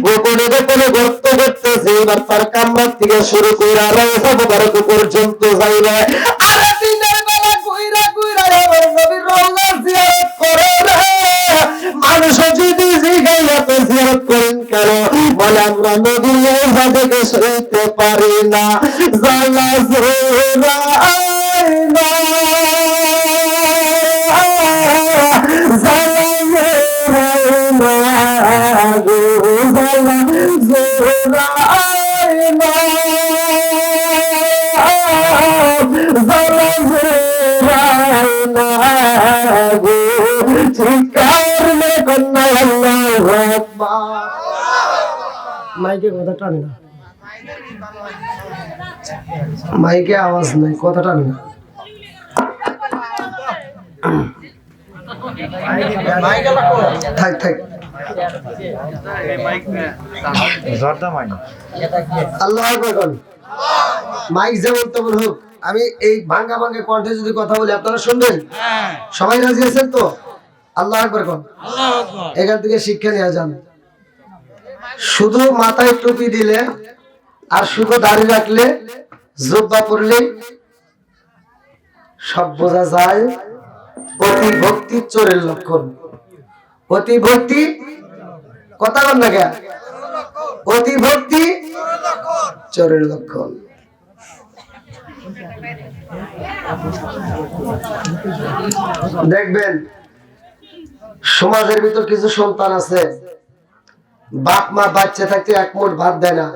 গোপনে গোপনে গর্ত করতেছে এবার তার কামরার থেকে শুরু করে মুবারক পর্যন্ত আর দিনের বেলা কইরা কইরা নবীর রওজা জিয়ারত করে মানুষ যদি জিয়ারত করেন বলে আমরা পারি না। জালা জোরা টানে না। মাইকে আওয়াজ নাই কথা টানে না। থাক থাক। আল্লাহ মাইক যেমন তেমন হোক আমি এই ভাঙ্গা ভাঙ্গা কণ্ঠে যদি কথা বলি আপনারা শুনবেন? সবাই রাজি আছেন তো? আল্লাহ আকবার কোন এখান থেকে শিক্ষা নেওয়া যান শুধু মাথায় টুপি দিলে আর শুধু দাড়ি রাখলে, জব্বা পড়লে সব বোঝা যায় অতি ভক্তি চোরের লক্ষণ। অতি ভক্তি কথা বল না কেন? অতি ভক্তি চোরের লক্ষণ। দেখবেন, সমাজের ভিতর কিছু সন্তান আছে বাপ মা বাচ্চা থাকতে এক মুঠ ভাত দেয় না।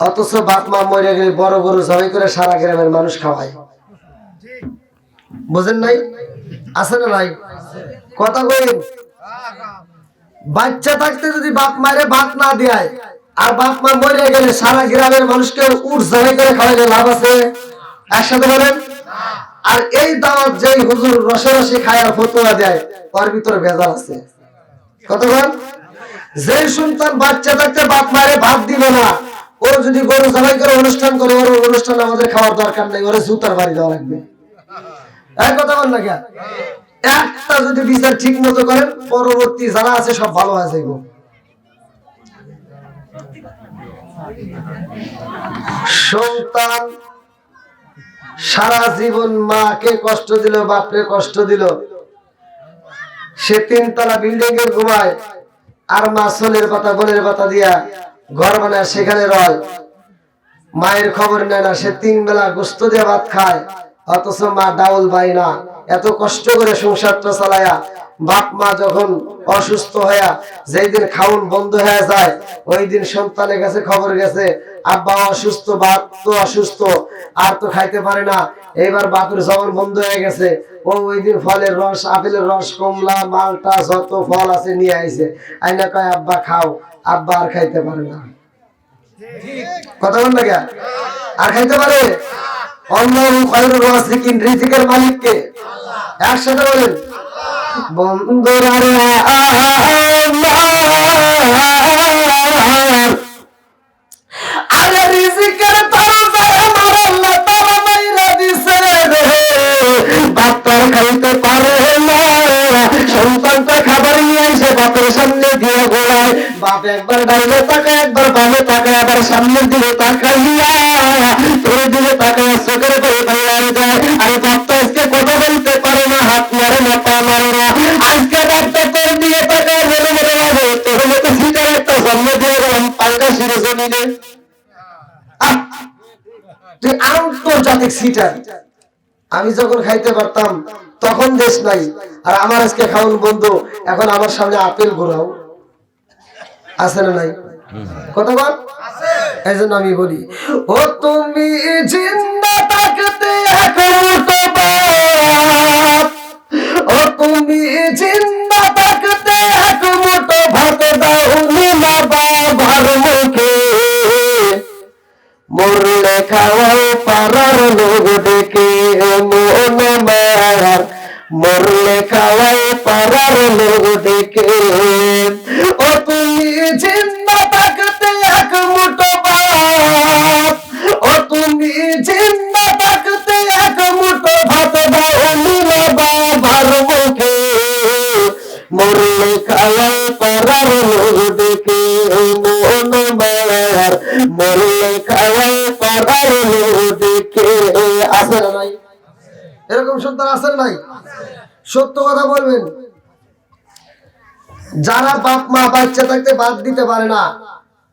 অথচ বাপ মা মরে গেলে বড় বড় জবাই করে সারা গ্রামের মানুষ খাওয়ায়। বুঝেন নাই? আছে না নাই? কথা কইন। বাচ্চা থাকতে যদি বাপ মারে ভাত না দেয়, আর বাপ মা মরে গেলে সারা গ্রামের মানুষকে উঠ জবাই করে খাওয়াইলে লাভ আছে? একসাথে বলেন। আর এই দাওয়াত যেই হুজুর রসে রসে খায় আর ফতুয়া দেয়, ওর ভিতরে ভেজাল আছে। কতক্ষণ যে সন্তান বাচ্চা থাকতে বাপ মারে ভাত দিবে না, ওর যদি গরু জবাই করে অনুষ্ঠান করে, ওর অনুষ্ঠান আমাদের খাওয়ার দরকার নেই, ওরে জুতার বাড়ি দেওয়া লাগবে। এক কথা বল না একটা যদি বিচার ঠিক মতো করেন, পরবর্তী যারা আছে সব ভালো আছে সন্তান সারা জীবন মাকে কষ্ট দিল বাপরে কষ্ট দিল। সে তিনতলা বিল্ডিং এর ঘুমায় আর মা সোলের পাতা, বনের পাতা দিয়া ঘর বানায়, সেখানে রয়। মায়ের খবর নেয় না, সে তিন বেলা গোস্ত দিয়ে ভাত খায়, অথচ মা ডাউল পাই না। এত কষ্ট করে সংসারটা চালায়া বাপ মা যখন অসুস্থ হইয়া যেই দিন খাউন বন্ধ হয়ে যায়, ওই দিন সন্তানের কাছে খবর গেছে, আব্বা, অসুস্থ, বাপ তো অসুস্থ, আর তো খাইতে পারে না। এইবার বাপের জবন বন্ধ হয়ে গেছে। ও ওই দিন ফলের রস, আপেলের রস, কমলা, মালটা, যত ফল আছে নিয়ে আইছে। আইনা কয়, আব্বা, খাও, আব্বা আর খাইতে পারে না। কথা বল না? আর খাইতে পারে? অল্লাহু খায়রুর রাযিকিন রিজিকের মালিক কে একসাথে বলেন। বন্ধুরা খাইতে পারে না সন্তানটা খাবার নিয়ে এসে বাপের সামনে দিয়ে গোলায় বাপ একবার ডাইলে তাকায় আবার সামনের দিকে আমি যখন খাইতে পারতাম, তখন দেশ নাই। আর আমার আজকে খাওয়ান বন্ধু, এখন আমার সামনে আপেল ঘোরাও। আছে না নাই? বল। এই জন্য আমি বলি, ও তুমি জিন্দা থাকতে এখন ও তুমি সত্য কথা বলবেন? যারা বাপ, মা, বাচ্চা থাকতে বাদ দিতে পারে না,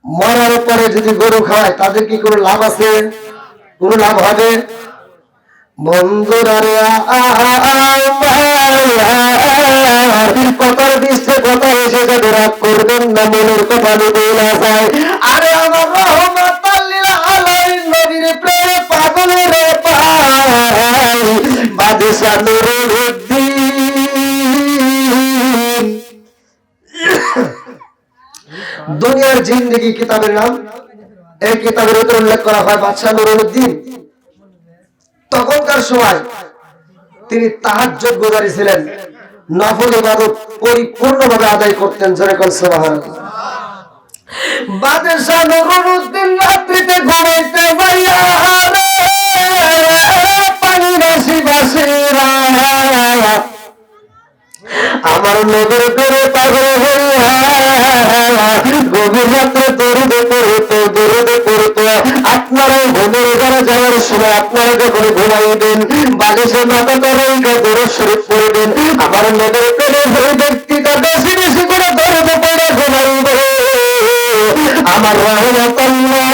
মরার পরে যদি গরু খাওয়ায় তাদের কি কোনো লাভ আছে? কোনো লাভ হবে? বন্ধুরারে কথার রে দুনিয়ার জিন্দগি কিতাবের নাম, এই কিতাবের ভিতরে উল্লেখ করা হয় বাদশাহ নুরুল উদ্দিন তখনকার সময় তিনি তাহার যোগ্যদারী ছিলেন। নফল ইবাদত পরিপূর্ণভাবে আদায় করতেন যেরকম সোহান বাদশাহ নুরুদ্দিন রাত্রিতে ঘুমাইতে পাইয়া পানি বাসি বাসিরা আমার নদীর করে পাগল গভীর রাত্রে দৌড়ে পড়তো দৌড়ে পড়তো আপনারা ঘুমের ঘরে যাওয়ার সময় আপনারা যখন ঘুমাইবেন বালিশের মাথা করে দৌড় শরীর পড়বেন আমার নদীর পেলে ওই ব্যক্তিটা বেশি বেশি করে দৌড়ে পড়ে ঘুমাইবে আমার রহমতাল্লাহ,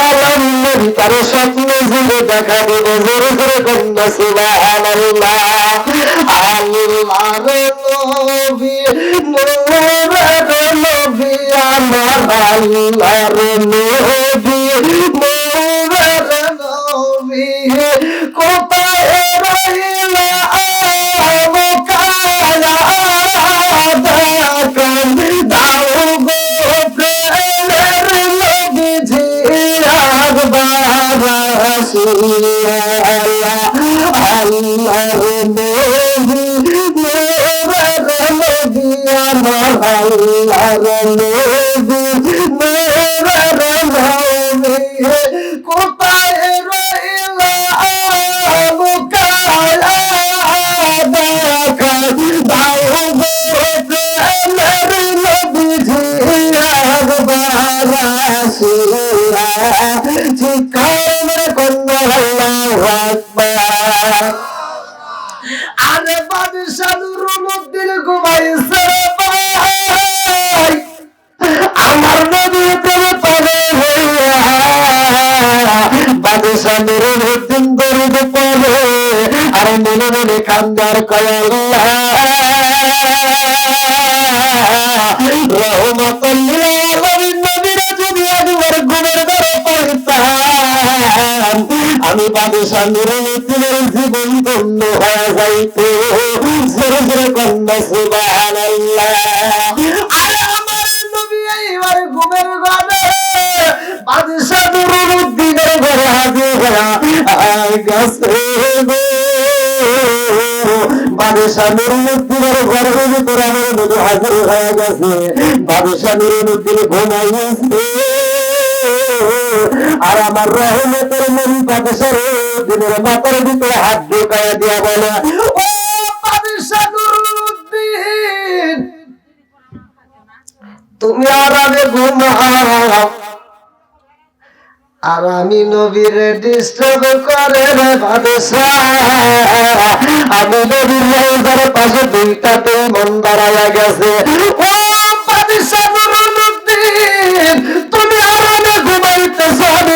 তার স্বপ্ন জীবে দেখা দেবে জোরে জোরে কন্যা রে নবী, নূরের নবী, আমার আল্লাহ রে নবী, নূরের নবী, কোথায় রইলা মুকায়া দেখান দাও গো প্রেমের নবীজি আকবার রাসূলুল্লাহ রহমতুল্লাহ আলামিন নবীরা যদি একবার ঘুমের ঘরে পড়তাম। আমি বাদশাহ নুরুদ্দিনের জীবন ধন্য হয়ে যাইতো। জোরে জোরে কন্যা, সুবহানাল্লাহ। আরে আমার নবী এইবার ঘুমের ঘরে বাদশাহ নুরুদ্দিনের ঘরে হাজির হয়ে গেছে বাদশাহ নুরুদ্দিনের ঘরের ভিতরে হাত ঢুকাইয়া দিয়া বলে ও বাদশাহ নুরুদ্দিন তুমি আরামে আর আমি নবীর ডিস্টার্ব করে রে আমি নবীর রোজার পাশে দুইটাতে মন দাঁড়ায় গেছে। ও বাদশাহ নুরুদ্দিন তুমি আরামে ঘুমাইতেছ, আমি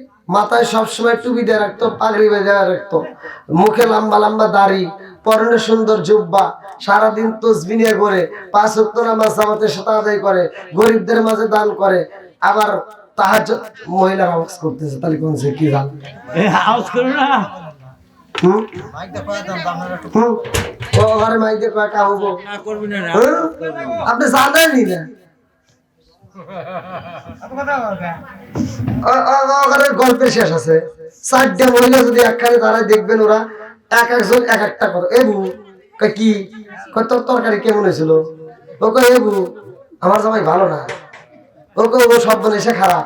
মাথায় সবসময় টুপি দিয়ে রাখতো পাগড়ি বেঁধে রাখতো। মুখে লম্বা লম্বা দাড়ি পরনে সুন্দর জুব্বা সারাদিন তসবি নিয়ে করে পাঁচ উক্ত নামাজ আমাদের সাথে আদায় করে গরিবদের মাঝে দান করে। আবার তাহার মহিলার আওয়াজ করতেছে তাহলে কোন সে কি জান? হাউস করো না। হুম? হুম? ও ঘরে মাইকে কয় কা হব। না করবি না না? আপনি জানেনই না। গল্পের শেষ আছে। চারটা মহিলা যদি একখানে দাঁড়ায় দেখবেন ওরা, এক একজন এক একটা কি? তোর তরকারি কেমন হয়েছিল? আমার জামাই ভালো না। ও সব বলে সে খারাপ।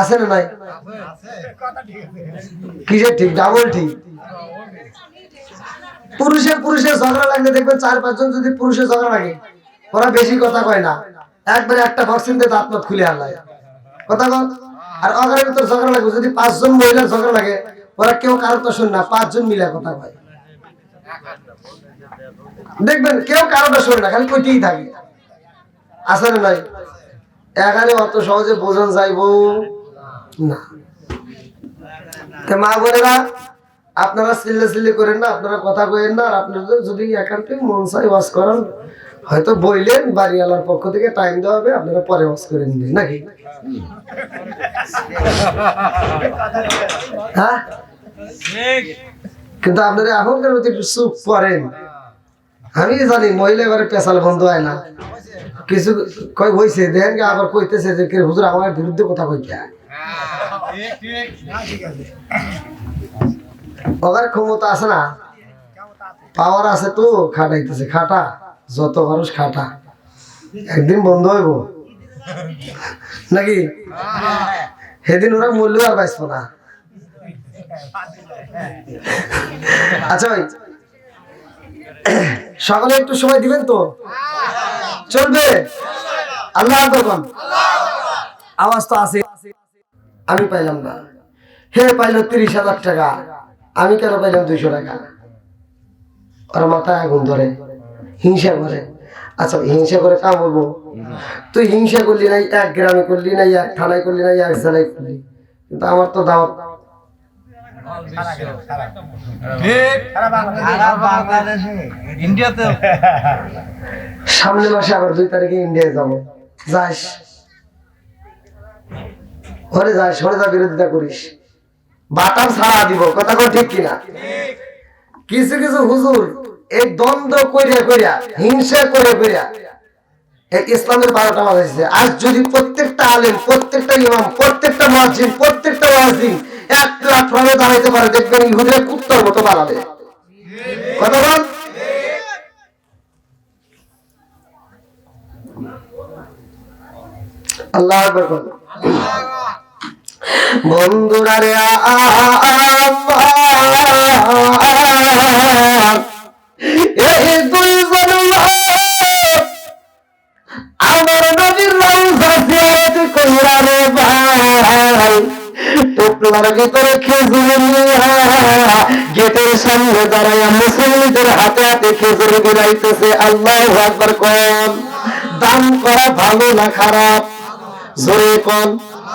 আছে না নাই? কিসের ঠিক? ডাবল ঠিক? ঝগড়া লাগলে দেখবেন চার পাঁচজন যদি পুরুষের ঝগড়া লাগে, ওরা বেশি কথা কয় না। একবারে একটা ভক্সিন দিয়ে দাঁত খুলে আনলায় কথা কন? আর অগারের ভিতর ঝগড়া লাগবে। যদি পাঁচজন মহিলার ঝগড়া লাগে, ওরা কেউ কারও তো শুন না, পাঁচজন মিলে কথা কয়। দেখবেন, কেউ কারোটা শোনে না, খালি কইতেই থাকে। না নাই? এখানে অত সহজে বোঝান যাইবো না। মা বোনেরা, আপনারা চিল্লে চিল্লি করেন না, আপনারা কথা কইেন না, আর আপনাদের যদি একান্তে মন চাই ওয়াশ করান। হয়তো বইলেন, বাড়িওয়ালার পক্ষ থেকে টাইম দেওয়া হবে, আপনারা পরে ওয়াশ করে নিন নাকি? হ্যাঁ? কিন্তু আপনারা মধ্যে একটু চুপ করেন। আমি জানি, মহিলা এবারে পেশাল বন্ধ হয় না। কিছু কই হইছে দেখেন আবার কইতেছে যে, কে হুজুর, আমার বিরুদ্ধে কথা কইতে ওখানে ক্ষমতা আছে না? পাওয়ার আছে তো, খাটাইতেছে, খাটা। যত মানুষ খাটা, একদিন বন্ধ হইব। নাকি? সেদিন ওরা মূল্য আর পাইছ না। আচ্ছা ভাই, সকালে একটু সময় দিবেন তো? চলবে? আল্লাহ করবেন আওয়াজ তো আছে। আমি পাইলাম না। হে, পাইলো তিরিশ হাজার টাকা। আমি কেন পাইলাম দুইশো টাকা? ওর মাথায় আগুন ধরে। হিংসা করে। আচ্ছা হিংসা করে কাম হব তুই হিংসা করলি নাই এক গ্রামে করলি নাই এক থানায় করলি নাই এক জেলায় করলি। কিন্তু আমার তো দাওয়াত। সামনের মাসে আবার দুই তারিখে ইন্ডিয়ায় যাব। যাস। ঘরে যাস ঘরে যা বিরোধিতা করিস। বাটাম ছাড়া দিব কথা কো ঠিক কিনা? কিছু কিছু হুজুর এই দ্বন্দ্ব কইরা কইরা হিংসা করে কইরা এই ইসলামের বারোটা বাজাইছে আজ যদি প্রত্যেকটা আলেম প্রত্যেকটা ইমাম প্রত্যেকটা মসজিদ প্রত্যেকটা ওয়াজিন এক প্ল্যাটফর্মে দাঁড়াইতে পারে দেখবেন ইহুদের কুত্তর মতো বাড়াবে কথা বল আল্লাহ বন্ধুরা রে আমার এই দুইজন আমার নবীর রওজা জিয়ারত কইরা রে ভাই টুকলার ভিতরে খেজুর গেটের সামনে দাঁড়াইয়া মুসলিমদের হাতে হাতে খেজুর বিলাইতেছে আল্লাহ আকবার কোন দান করা ভালো না খারাপ জোরে কোন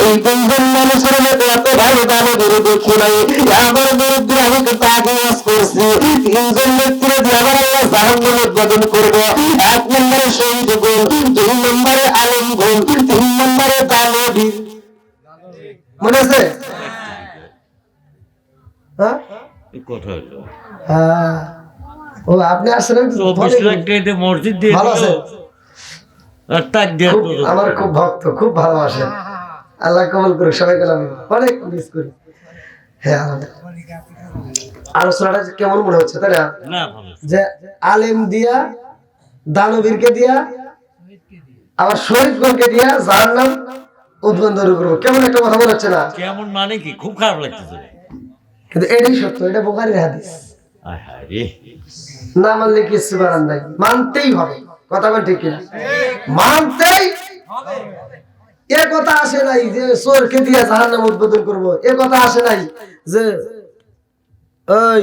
এই তিনজন মানুষের মতো এত ভালো দাবো ধরে দেখি নাই আমার বিরুদ্ধে আমি কিন্তু আগে করছি তিনজন ব্যক্তির দিয়ে আবার আল্লাহ জাহান্নাম উদ্বোধন করব এক নম্বরে শহীদ গুণ দুই নম্বরে আলম গুণ তিন নম্বরে দানবী মনে আছে হ্যাঁ কথা হলো হ্যাঁ ও আপনি মসজিদ দিয়ে ভালো আমার খুব ভক্ত খুব ভালোবাসে আল্লাহ কবল করুক সবাইকে আমি অনেক মিস করি। হ্যাঁ আমাদের আলোচনাটা কেমন মনে হচ্ছে তাই না? যে আলেম দিয়া দানবীরকে দিয়া আবার শহীদগণকে দিয়া যার নাম উদ্বন্ধ করব কেমন একটা কথা মনে হচ্ছে না? কেমন মানে কি? খুব খারাপ লাগতেছে। কিন্তু এটাই সত্য এটা বোকারির হাদিস। না মানলে কিছু করার নাই। মানতেই হবে। কথা বল ঠিক কিনা? মানতেই এ কথা আসে নাই যে চোরকে দিয়ে জাহান নাম উদ্বোধন করব? এ কথা আসে নাই যে ওই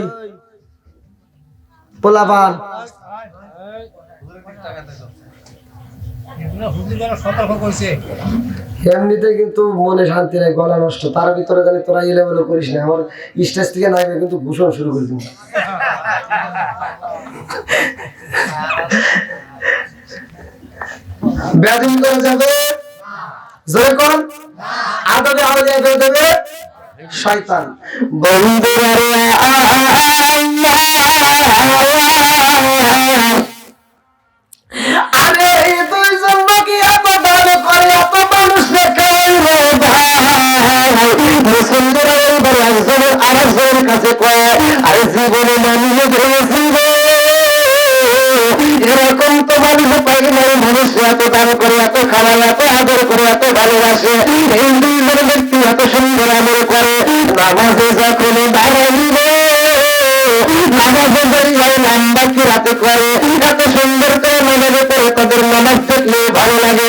এমনিতে কিন্তু মনে শান্তি নাই গলা নষ্ট। তার ভিতরে জানি তোরা এলেবেলো করিস না আমার স্টেজ থেকে নাই কিন্তু ভূষণ শুরু করে দিব। ব্যাটিং করে যাবে। আরে তুই জন্য কি এত ভালো করে, এত মানুষ দেখাই রে ভাই। সুন্দর একজনের আরেকজনের কাছে কয়, আরে জীবনে মানুষ ভেবেছি রে মানুষের বাইরে মেরে মানুষকে এত দান করে, এত খাওয়ায়, এত আদর করে, এত ভালোবাসে। এই দুই ব্যক্তি এত সুন্দর আমল করে। নামাজে যখন দাঁড়াইবে, নামাজে দাঁড়িয়ে এত সুন্দর করে নামাজে করে তাদের নামাজ দেখলে ভালো লাগে।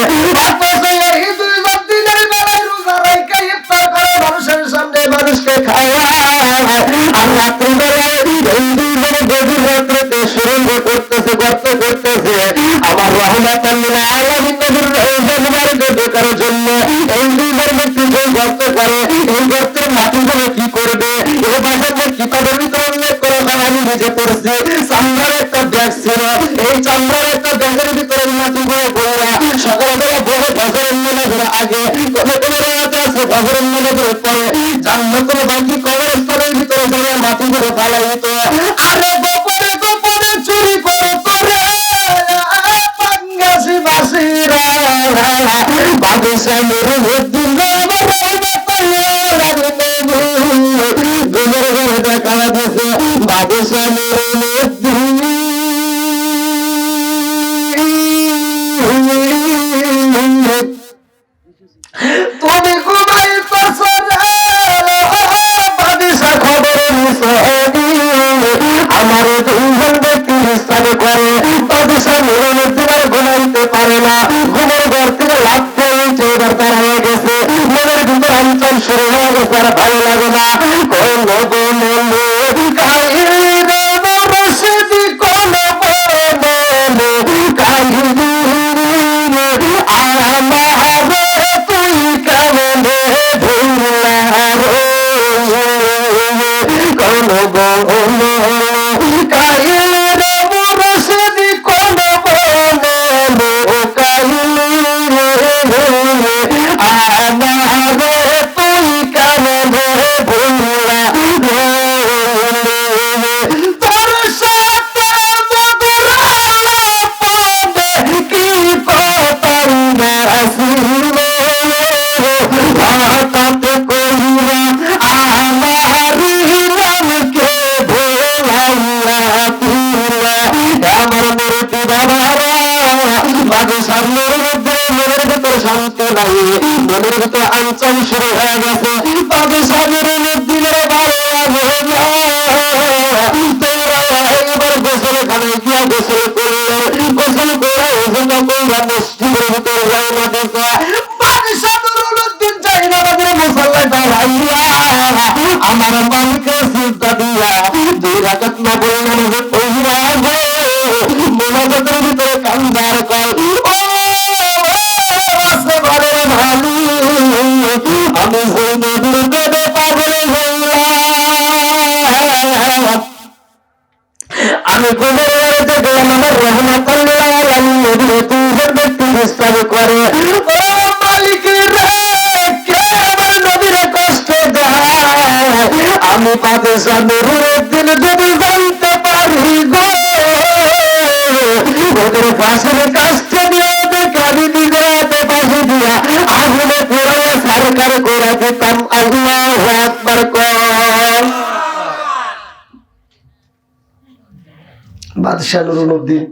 শাহ নুরুদ্দিন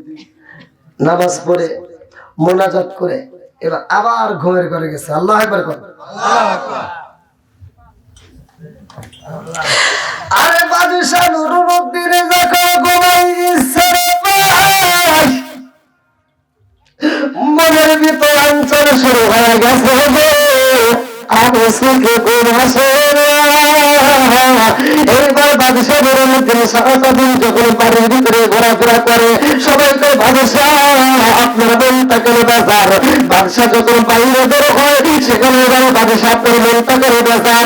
নামাজ পড়ে, মোনাজাত করে, এবার আবার ঘুমের ঘরে গেছে। আল্লাহ একবার কর। আরে বাজু শাহ নুরুদ্দিনে যখন ঘুমাই মনের ভিতর অঞ্চল শুরু হয়ে গেছে এইবার বাদশাহ যখন বাড়ির ভিতরে চলাফেরা করে সবাইকে বাদশা আপনার বাজার? যখন বাইরে হয় সেখানে এবার আপনার বাজার?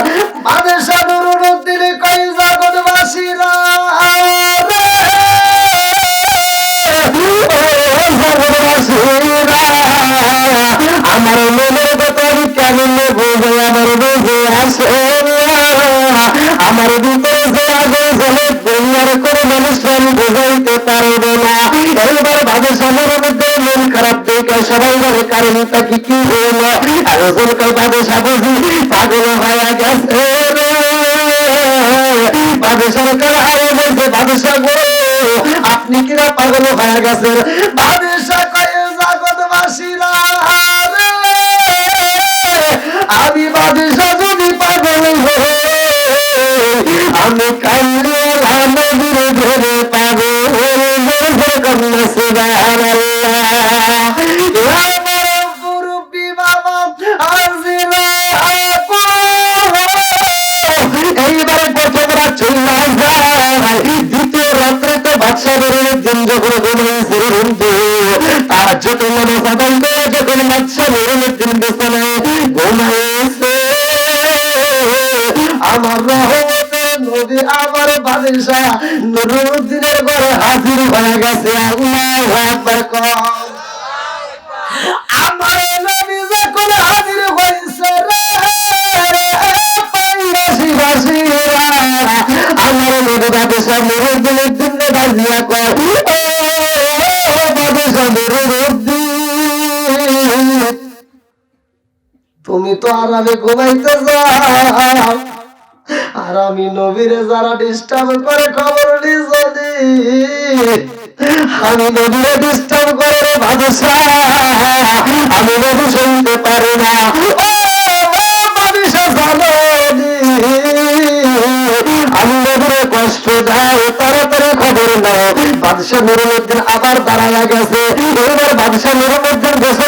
আমার মনের ব্যাপার কেন বোঝে আমার বোঝে আসে। দুনিয়ার করে মানুষ আমি বুঝাইতে পারবে না। এইবার ভাবে সবার মধ্যে মন খারাপ দেখে সবাই বলে কারণটা কি কি হইল আর ওজনকে ভাবে সাবুজি পাগল হয়ে গেছে। ভাবে সরকার গো আপনি কিনা পাগল হয়ে রে আমি বাদশাহ যদি পাগল আমি কান্দি যখন ঘুমাইছে আমার রহমতে নবী আমার বাদশাহ নুরুদ্দিনের ঘরে হাজির হয়ে গেছে আল্লাহু আকবার আমার নবী যখন হাজির হয়েছে রে আমার দিনে বাজিয়া কর ও নুরুদ্দিন তুমি তো আরামে ঘুমাইতে যাও আর আমি নবীরে যারা ডিস্টার্ব করে খবর নিজনি আমি নবীরে ডিস্টার্ব করে রে আমি নবী শুনতে পারি না। ও কষ্ট খবর নাও। বাদশাহ নুরুদ্দিন আবার দাঁড়াইয়া গেছে। এবার বাদশাহ নুরুদ্দিন গোসল করলা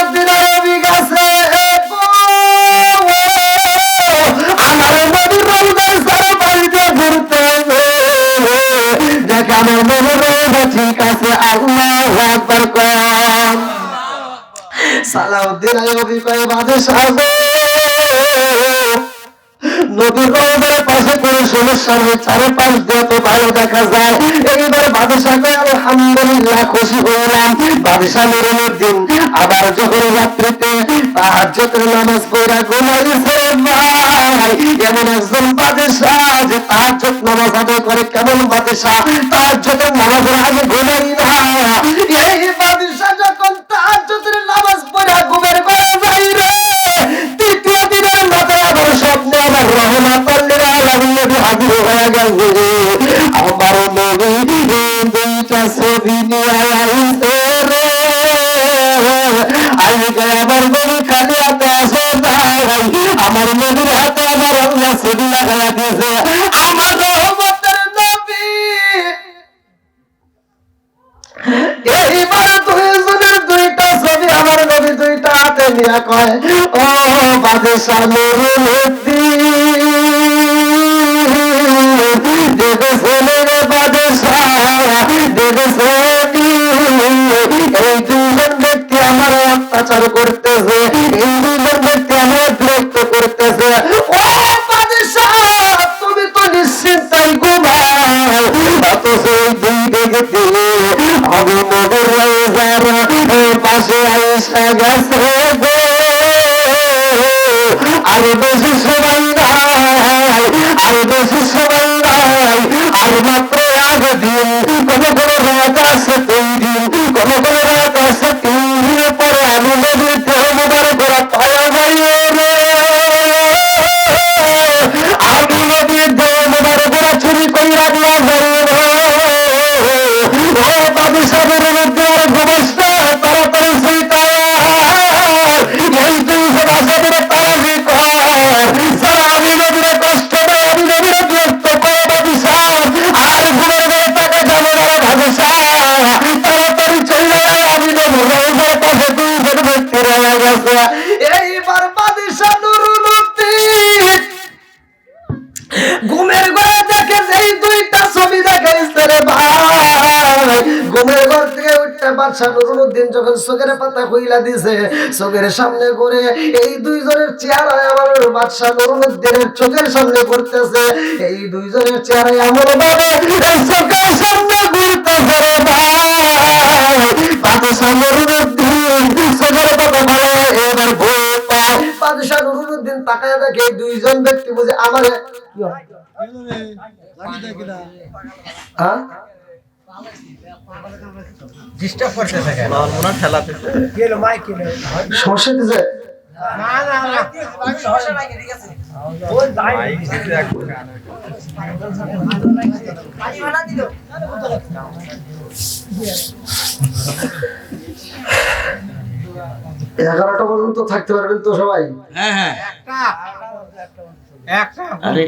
আল্লাহ আকবার কম সালাউদ্দিন আইয়ুবী কয় বাদশাহ নবী নদীর রওজার পাশে কোনো সমস্যা নেই চারপাশ দিয়ে তো ভালো দেখা যায়। এইবার বাদশাহ কয় আলহামদুলিল্লাহ খুশি হইলাম। বাদশাহ নুরুদ্দিন আবার যখন রাত্রিতে তাহাজ্জুদের নামাজ পড়া ঘুমাইছে, ভাই, এমন একজন বাদশাহ যে তাহাজ্জুদ নামাজ আদায় করে কেমন বাদশাহ? তাহাজ্জুদের নামাজের আগে ঘুমাই না। এই বাদশাহ যখন তাহাজ্জুদের নামাজ পড়া ঘুমের ঘরে যাই গেছে আমার নবী দুইটা ছবি আমার নবী হাতে আমার ছবি দিয়েছে। আমার নবী। দুইটা ছবি, আমার নবী দুইটা হাতে নিয়ে কয়, ও বাদশাহ নুরুল অত্যাচার করতেছে দুইজন ব্যক্তি আমার বিরক্ত করতেছে ও তুমি তো নিশ্চিন্তাই ঘুমাও অথচ এই দুই ব্যক্তি আমি নগর রোজার পাশে আইসা গেছে আর বেশি চোখের পাতা কইলা দিছে। চোখের সামনে করে এই দুইজনের চেহারা আমার বাদশাহ নুরুদ্দিনের চোখের সামনে করতেছে এই দুইজনের চেহারা ভাবে এই চোখের সামনে ঘুরতেছে রে ভাই। বাদশাহ নুরুদ্দিন চোখের পাতা বলে এবার ভয় পায়। বাদশাহ নুরুদ্দিন তাকায় দেখে দুইজন ব্যক্তি বুঝে আমার কি হয়? ডিস্টার্ব করতেছে কেন সমস্যা দিছে না না না ওই যাই এগারোটা পর্যন্ত থাকতে পারবেন তো সবাই? হ্যাঁ হ্যাঁ। একটা। আরে।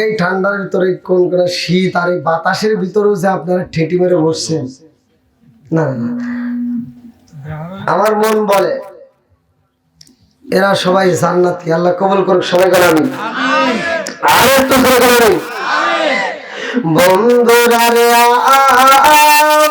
এই ঠান্ডার ভিতরে কোন কোন শীত আর এই বাতাসের ভিতরেও যে আপনারা ঠেটি মেরে বসছেন। না। আমার মন বলে, এরা সবাই জান্নাতি। আল্লাহ কবুল করুক, সবাই করে আমি আর একটু করে বন্ধুরা রে এবার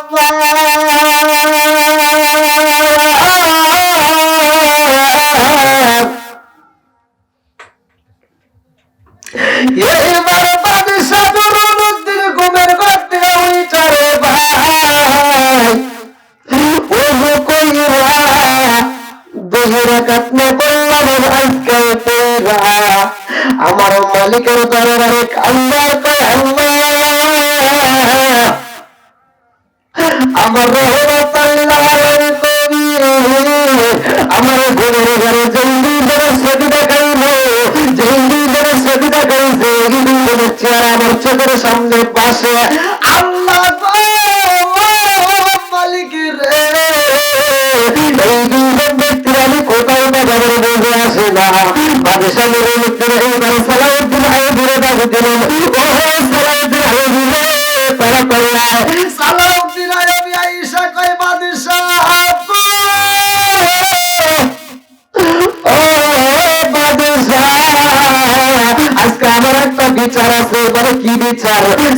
চোখের সামনে পাশে আল্লাহ এই দুজন ব্যক্তির আমি কোথাও বাজারে বুঝে আসে না। বাদশাহ বলে মিত্র এইবার সালাউদ্দিন আইবুরে ঘুরে দিলেন ও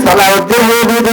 সালাউদ্দিন